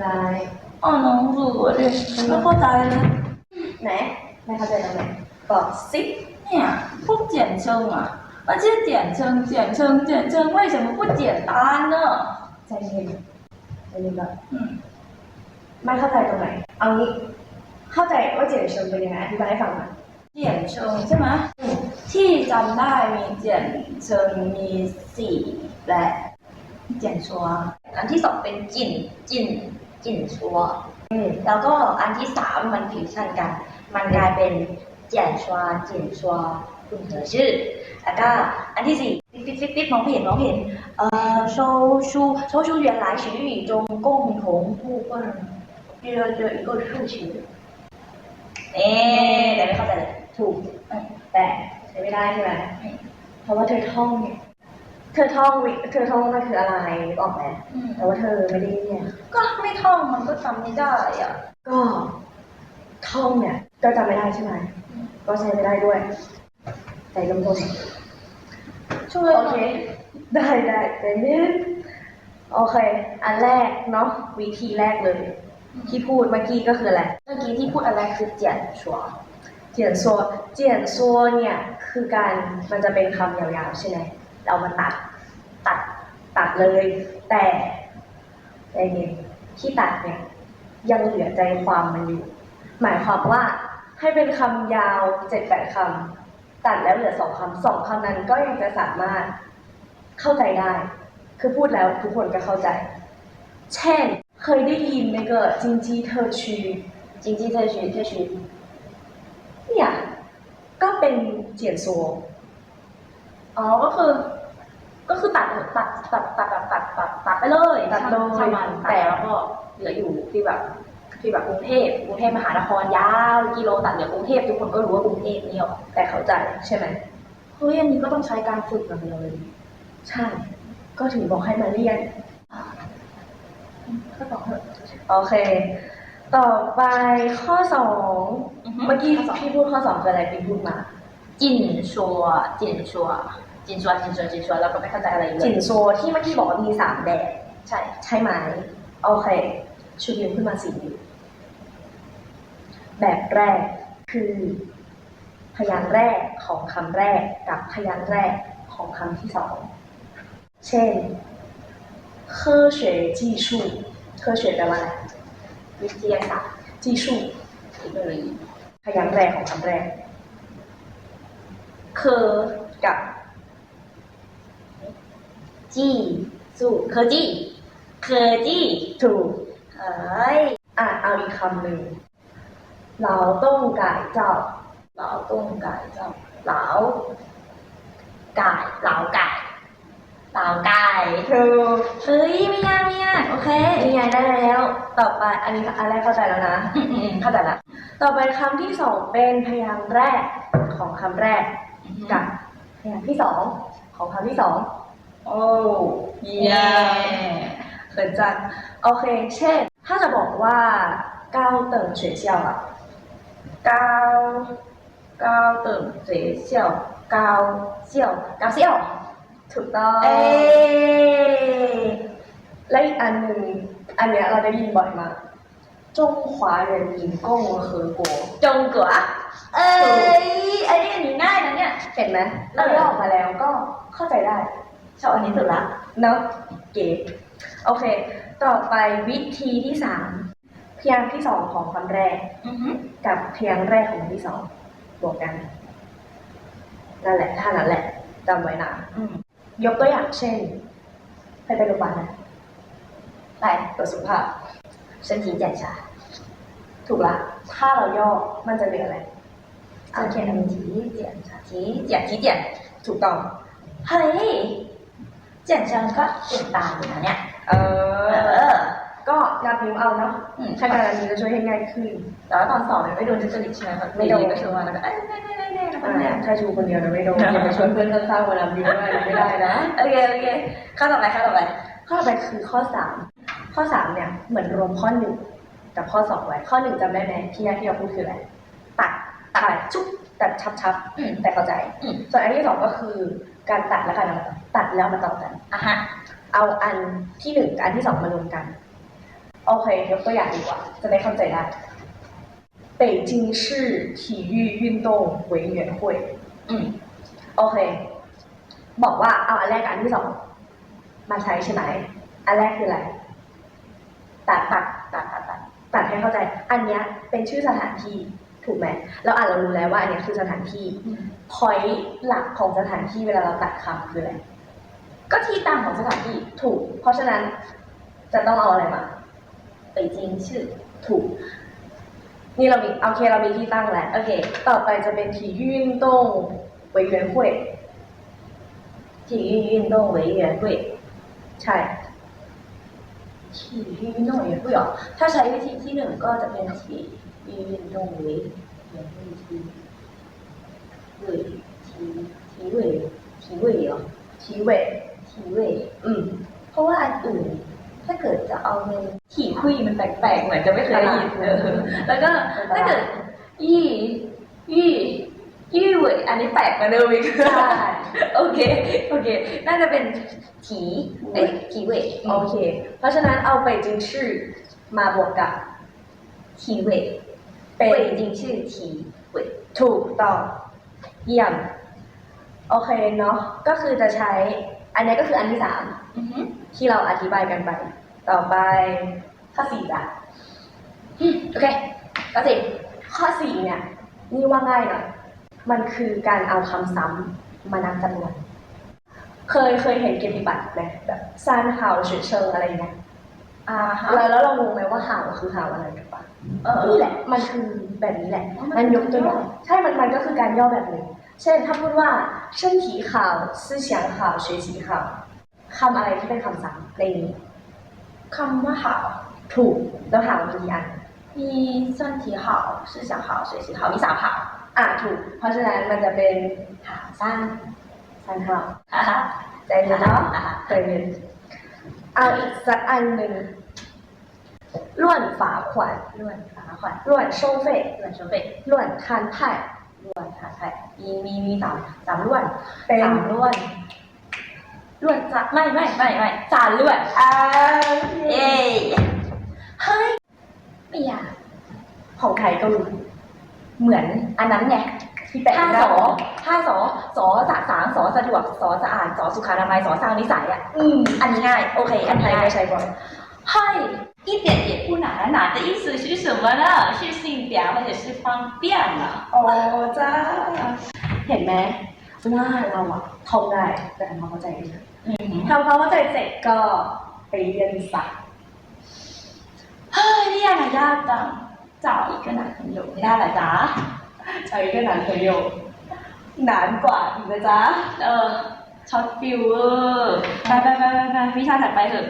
ไรอ๋อน้องรู้เลยไม่เข้าใจเลยไหนไม่เข้าใจตรงไหนบอกสิเนี่ยพวกเจียนเชิงอะมันชื่อเจียนเชิงเจียนเชิงเจียนเชิงไม่ใช่มัพูดเจียนตาเนอะใจเย็นใจเย็นก่อไม่เข้าใจตรงไหนเอางี้เข้าใจว่าเจียนเชิงเป็นยังไงอธิบายให้ฟังหน่อยเจียนเชิงใช่ไหมที่จำได้มีเจียนเชิงมีสี่และเจียนชัวอันที่สองเป็นจินจิน จินชัว อืม แล้วก็อันที่สามมันผิวชันกัน มันกลายเป็นเจียนชัวเจียนชัวคุณเธอชื่อแล้วก็อันที่สี่ปิ๊บปิ๊บปิ๊บปิ๊บมองไม่เห็นมองไม่เห็นเอ่อ收书收书原来是语中共同部分的的一个数词เอ๊ะแต่ไม่เข้าใจเลย ถูก อืม แต่ใช้ไม่ได้ใช่ไหม อืม เพราะว่าเธอท่องไง เธอท่องวิเธอท่องมันคืออะไรนึกออกไหมอืมแต่ว่าเธอไม่ได้เนี่ย ก็ไม่ท่องมันก็จำไม่ได้อะ ก็ท่องเนี่ยก็จำไม่ได้ใช่ไหมก็ใช้ไม่ได้ด้วยใจลงทุนช่วยโอหน่เค อยได้ได้ใจนิดโอเค อันแรกเนาะวิธีแรกเลย ที่พูดเมื่อกี้ก็คืออะไร เมื่อกี้ที่พูดอะไรคือเจียนชัวเจียนซัวเจียนซัวเนี่ย คือการมันจะเป็นคำยาวๆใช่ไหม เรามาตัด ตัด ตัดเลย แต่ใจเย็นที่ตัดเนี่ย ยังเหลือใจความมันอยู่ หมายความว่าให้เป็นคำยาวเจ็ดแปดคำตัดแล้วเหลือสองคำสองคำนั้นก็ยังจะสามารถเข้าใจได้ คือพูดแล้วทุกคนก็เข้าใจ เช่น เคยได้ยิน那个经济特区 จริงๆเธอชื่อเธอชื่อ เนี่ย ก็เป็นเจียนซัว อ๋อก็คือ ก็คือตัดตัดตัดตัดตัดตัดตัดไปเลยตัดโดยนแต่แล้วก็เหลืออยู่ที่แบบที่แบบกรุงเทพกรุงเทพมหานครยาวกิโลตัดเหลือกรุงเทพทุกคนก็รู้ว่ากรุงเทพนี่หรอแต่เขาใจใช่ไหมเฮ้ยอันนี้ก็ต้องใช้การฝึกกันเลย ใช่ ก็ถึงบอกให้มาเรียนก็ตอบเถอะโอเค ต่อไปข้อสองเมื่อกี้พี่พูดข้อสองคืออะไรพี่พูดมา จินชัวจินชัวจินชัวจินชัวจินชัวแล้วก็ไม่เข้าใจอะไรเล จิ ย นโซที่เมื่อกี้บอกว่ามีสามแบบ ใช่ ใช่ไหมโอเคชูนิ้วขึ้นมาสี่นิ้วแบบแรกคือ พยางค์แรกของคำแรกกับพยางค์แรกของคำที่สองเช่น科学技术科学แปลว่าอะไร วิทยาศาสตร์ 技术 เทคโนโลยี พยางค์แรกของคำแรก เคอกับจีสู้เคอจีเคอจีถูกเอ้ยอะเอาอีกคำหนึ่งเราต้องกายเจ้าเหลาต้งไก่เจ้าเหลาไก่เหลาไก่เหลาไก่ถูกเฮ้ยไม่ยากไม่ยากโอเคนี่ไงได้แล้ว ต่อไปอันนี้อันแรกเข้าใจแล้วนะเข้าใจละต่อไปคำที่สองเป็นพยางค์แรกของคำแรก กับพยางค์ที่สองของคำที่สองโอ้เย้เขินจังโอเค เช่น ถ้าจะบอกว่าเก้าเติ่ง学校อะเก้าเก้าตึงเสียเสี่ยวเก้าเสี่ยวเก้าเสี่ยวถูกต้องเอ้ยและอีกอันหนึ่งอันเนี้ยเราได้ยินบ่อยมาก 中华人民共和国 จงกัวเอ้ยไอ้นี่อันนี้ง่ายนะเนี่ย เห็นไหมเราย่อออกมาแล้วก็เข้าใจได้ ชอบอันนี้สุดละ เนาะเก๋โอเค ต่อไปวิธีที่สามพยางค์ที่สองของคำแรก อือฮึ กับพยางค์แรกของคำที่สองบวกกันนั่นแหละท่านั้นแหละจำไว้นะ อืม ยกตัวอย่างเช่นไปไปโรงพยาบาลนะ ไป ตรวจสุขภาพ 身体检查 ถูกละถ้าเราย่อมันจะเหลืออะไรจะเขียนทีเจียนชาจีเจียนจีเจียนถูกต้องเฮ้ยเจียนชังก็เจียนตามอยู่นะเนี่ยเออ ก็นับนิ้วเอาเนาะถ้าการันตีจะช่วยให้ง่ายขึ้นแต่ว่าตอนสอบเนี่ยไม่โดนจริตใช่ไหมคะไม่โดนก็ชวนมาแล้วก็เอ้ยไม่ไม่ไม่ไม่นะถ้าชูคนเดียวเราไม่โดนอย่าไปชวนเพื่อนข้างๆมานับนิ้วด้วยไม่ได้นะโอเคโอเคข้อต่อไปข้อต่อไปข้อต่อไปคือข้อสามข้อสามเนี่ยเหมือนรวมข้อหนึ่ง กับข้อสองไว้ ข้อหนึ่งจำได้ไหมที่แรกที่เราพูดคืออะไร ตัดตัดชุบตัดชับชับ อืม แต่เข้าใจ อืม ส่วนอันที่สองก็คือการตัดและการเอามาต่อตัดแล้วมาต่อกัน อ่ะฮะ เอาอันที่หนึ่งกับอันที่สองมารวมกัน โ โอเคยกตัวอย่างดีกว่า จะได้เข้าใจได้北京市体育运动委员会 อืม โอเค บอกว่าเอาอันแรกกับอันที่สองมาใช้ใช่ไหมอันแรกคืออะไร ตัดตัดตัดตัดตัดตัดให้ ด เข้าใจ อันเนี้ยเป็นชื่อสถานที่ถูกไหมเราอ่านเรารู้แล้วว่าอันเนี้ยคือสถานที่ พอยหลักของสถานที่เวลาเราตัดคำคืออะไร ก็ที่ตั้งของสถานที่ถูก เพราะฉะนั้นจะต้องเอาอะไรมา 北京市 ถูก นี่เรามีโอเคเรามีที่ตั้งแล้ว โอเค ต่อไปจะเป็น体育运动委员会体育运动委员会 ใช่ 体育运动委员会เหรอถ้าใช้วิธีที่หนึ่งก็จะเป็น体育运动委员会ที่委体体委体委เหรอ ทีเวท 体委 อืม เพราะว่าอันอื่น ถ้าเกิดจะเอาในถี่คุยมันแปลกๆ เหมือนจะไม่เคยได้ยินเออแล้วก็ถ้าเกิดยี่ยี่ ยี่เหวยอันนี้แปลกกว่าเดิมอีกใช่โอเคโอเค น่าจะเป็นถีเอ้ยถีเหวยโอเค เพราะฉะนั้นเอาไปจิงชื่อมาบวกกับถีเหวยเป็นเหวยจริงชื่อถีเหวยถูกต้องเยี่ยมโอเคเนาะก็คือจะใช้ อันนี้ก็คืออันที่สามอือฮึที่เราอธิบายกันไป ต่อไปข้อสี่จ้ะอืมโอเคก็สิข้อสี่เนี่ยนี่ว่าง่ายหน่อย มันคือการเอาคำซ้ำมานับจำนวน เคยเคยเห็นเกียรติบัตรไหมแบบซานเห่าเฉยเชิงอะไรเงี้ยอ่าฮะแล้วล้วเรารู้ไหมว่าเห่าคือเห่าอะไรถูกปะนี่แหละ มันคือแบบนี้แหละมันยกตัวอย่างใช่มันมันก็คือการย่อแบบนึ่งเช่นถ้าพูดว่าเช่นผีข่าวซื่อเฉียงข่าวเฉยฉีข่าวคำอะไรที่เป็นคำซ้ำในนี้คำว่าข่าถูกแล้วข่ามีอันมีเช่นผีข่าวซื่อเฉียงข่าวเฉยฉีข่าวมีสามข่าว่าถูก เพราะฉะนั้นมันจะเป็นหาสร้างสร้างเท่าใจเย็นเนาะใจเย็นเอาอีกสักอันหนึ่งล้วนฝาขวัญล้วนฝาขวัญล้วนโซเฟยล้วนโซเฟยล้วนคันไผ่ล้วนคันไผ่มีมีมีสามสามล้วนสามล้วนล้วนจ้ะไม่ไม่ไม่ไม่สามล้วนอ่าเย้เฮ้ยไม่อยากของไทยก็รู้ เหมือนอันนั้นไง ที่แปะ ท่า หน้ สอท่าสอสอสะสางสอสะดวกสอสะอาดสอสุขานามัยสอสร้างนิสัยอ่ะ อืม อันนี้ง่าย โอเค อั อั น น ไท นี้ ย ง่าย ก็ใช้บ่อย 嗨，一点也不难，难的意思是什么呢？是性表或者是方便了。 โอ้จ้า เห็นไหมว่าเราอะท่องได้แต่ทำความเข้าใจไม่ได้ 嗯， ทำความเข้าใจเสร็จก็ไปเรียนซะ 嗨，恋爱要当 找一个男朋友，回答了咋？ ใช้ก็นานเทโยนานกว่าอีกนะจ๊ะ 呃，ช็อตฟิวเวอร์ไปไปไปไปไปวิชาถัดไปเถอะ